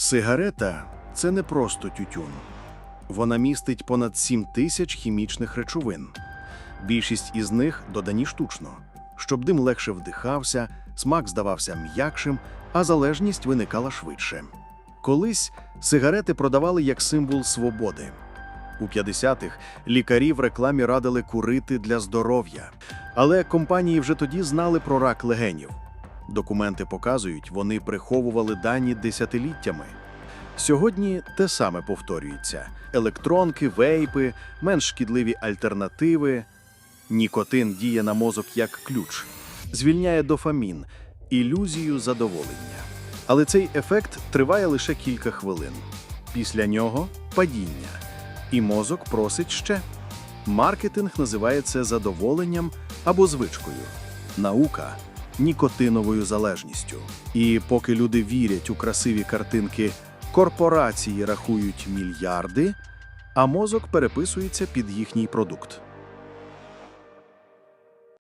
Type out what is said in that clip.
Сигарета це не просто тютюн. Вона містить понад 7 тисяч хімічних речовин. Більшість із них додані штучно, щоб дим легше вдихався, смак здавався м'якшим, а залежність виникала швидше. Колись сигарети продавали як символ свободи. У 50-х лікарі в рекламі радили курити для здоров'я, але компанії вже тоді знали про рак легенів. Документи показують, вони приховували дані десятиліттями. Сьогодні те саме повторюється: електронки, вейпи, менш шкідливі альтернативи. Нікотин діє на мозок як ключ, звільняє дофамін, ілюзію задоволення. Але цей ефект триває лише кілька хвилин. Після нього падіння, і мозок просить ще. Маркетинг називає це задоволенням або звичкою, наука нікотиновою залежністю. І поки люди вірять у красиві картинки, корпорації рахують мільярди, а мозок переписується під їхній продукт.